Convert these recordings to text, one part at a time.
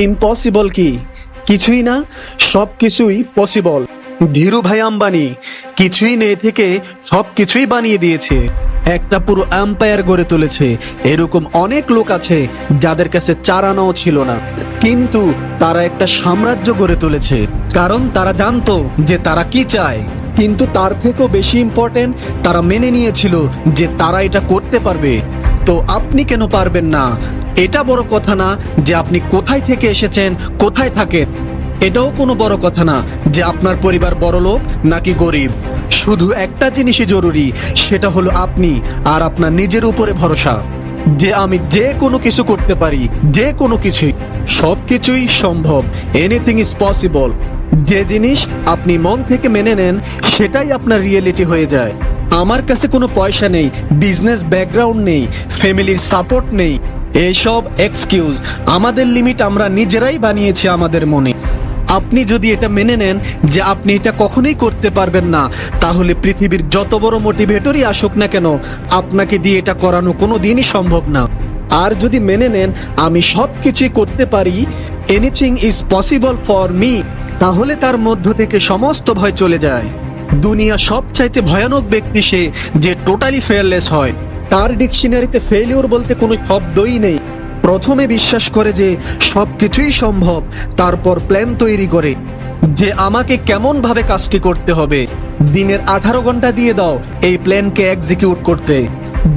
Impossible কি? কিছুই না সব কিছুই পসিবল ধীরু ভাই আম্বানি, কিছুই নেই থেকে সব কিছুই বানিয়ে দিয়েছে। একটা পুরো এম্পায়ার গড়ে তুলেছে। এরকম অনেক লোক আছে যাদের কাছে চারানাও ছিল না। কিন্তু তারা একটা সাম্রাজ্য গড়ে তুলেছে। কারণ তারা জানতো যে তারা কি চায়। কিন্তু তার থেকেও বেশি ইম্পর্টেন্ট তারা মেনে নিয়েছিল যে তারা এটা করতে পারবে। তো আপনি কেন পারবেন না? এটা বড় কথা না যে আপনি কোথায় থেকে এসেছেন, কোথায় থাকেন। এটাও কোনো বড় কথা না যে আপনার পরিবার বড় লোক নাকি গরিব। শুধু একটা জিনিসই জরুরি, সেটা হলো আপনি আর আপনার নিজের উপরে ভরসা। যে আমি যে কোনো কিছু করতে পারি, যে কোনো কিছুই সব কিছুই সম্ভব এনিথিং ইজ পসিবল যে জিনিস আপনি মন থেকে মেনে নেন, সেটাই আপনার রিয়েলিটি হয়ে যায়। আমার কাছে কোনো পয়সা নেই বিজনেস ব্যাকগ্রাউন্ড নেই ফ্যামিলির সাপোর্ট নেই। এইসব এক্সকিউজ আমাদের লিমিট আমরা নিজেরাই বানিয়েছি আমাদের মনে। আপনি যদি এটা মেনে নেন যে আপনি এটা কখনোই করতে পারবেন না, তাহলে পৃথিবীর যত বড় মোটিভেটরই আসুক না কেন, আপনাকে দিয়ে এটা করানো কোনো দিনই সম্ভব না। আর যদি মেনে নেন, আমি সব কিছুই করতে পারি anything is possible for me তাহলে তার মধ্য থেকে সমস্ত ভয় চলে যায়। দুনিয়া সবচাইতে ভয়ানক ব্যক্তি সে, যে টোটালি ফেয়ারলেস হয়। তার ডিকশনারিতে ফেলিওর বলতে কোনো শব্দই নেই। প্রথমে বিশ্বাস করে যে সব কিছুই সম্ভব, তারপর প্ল্যান তৈরি করে যে আমাকে কেমন ভাবে কাজটি করতে হবে। দিনের আঠারো ঘণ্টা দিয়ে দাও এই প্ল্যানকে এক্সিকিউট করতে।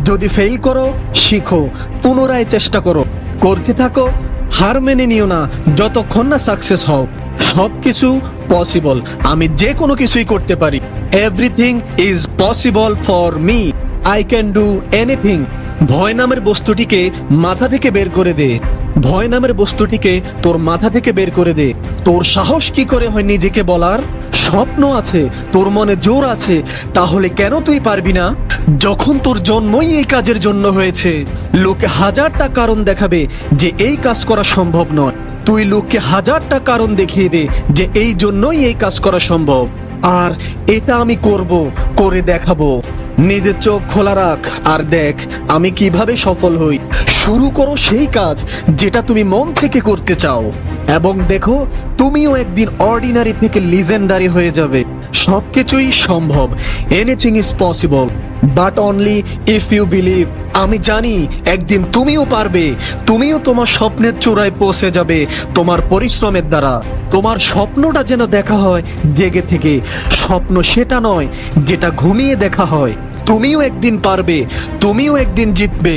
যদি ফেল করো, শিখো, পুনরায় চেষ্টা করো। করতে থাকো, হার মেনে নিও না, যতক্ষণ না সাকসেস হও। সবকিছু পসিবল আমি যে কোনো কিছুই করতে পারি। Everything is possible for me I can do anything ভয় নামের বস্তুটিকে মাথা থেকে বের করে দে। ভয় নামের বস্তুটিকে তোর মাথা থেকে বের করে দে। তোর সাহস কি করে হয় নিজেকে বলার? স্বপ্ন আছে, তোর মনে জোর আছে। তাহলে কেন তুই পারবি না? যখন তোর জন্মই এই কাজের জন্য হয়েছে, লোকে হাজারটা কারণ দেখাবে যে এই কাজ করা সম্ভব নয়। তুই লোককে হাজারটা কারণ দেখিয়ে দে যে এই জন্যই এই কাজ করা সম্ভব। আর এটা আমি করব, করে দেখাবো। নিজের চোখ খোলা রাখ আর দেখ আমি কীভাবে সফল হই। শুরু করো সেই কাজ যেটা তুমি মন থেকে করতে চাও। এবং দেখো, তুমিও একদিন অর্ডিনারি থেকে লিজেন্ডারি হয়ে যাবে। সবকিছুই সম্ভব। Anything is possible but only if you believe আমি জানি, একদিন তুমিও পারবে। তুমিও তোমার স্বপ্নের চূড়ায় পৌঁছে যাবে তোমার পরিশ্রমের দ্বারা। তোমার স্বপ্নটা যেন দেখা হয় জেগে থেকে। স্বপ্ন সেটা নয়, যেটা ঘুমিয়ে দেখা হয়। তুমিও একদিন পারবে, তুমিও একদিন জিতবে।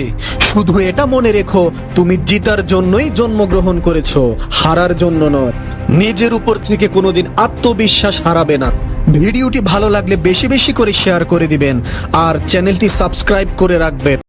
শুধু এটা মনে রেখো, তুমি জিতার জন্যই জন্মগ্রহণ করেছ, হারার জন্য নয়। নিজের উপর থেকে কোনোদিন আত্মবিশ্বাস হারাবে না। ভিডিওটি ভালো লাগলে বেশি বেশি করে শেয়ার করে দিবেন, আর চ্যানেলটি সাবস্ক্রাইব করে রাখবেন।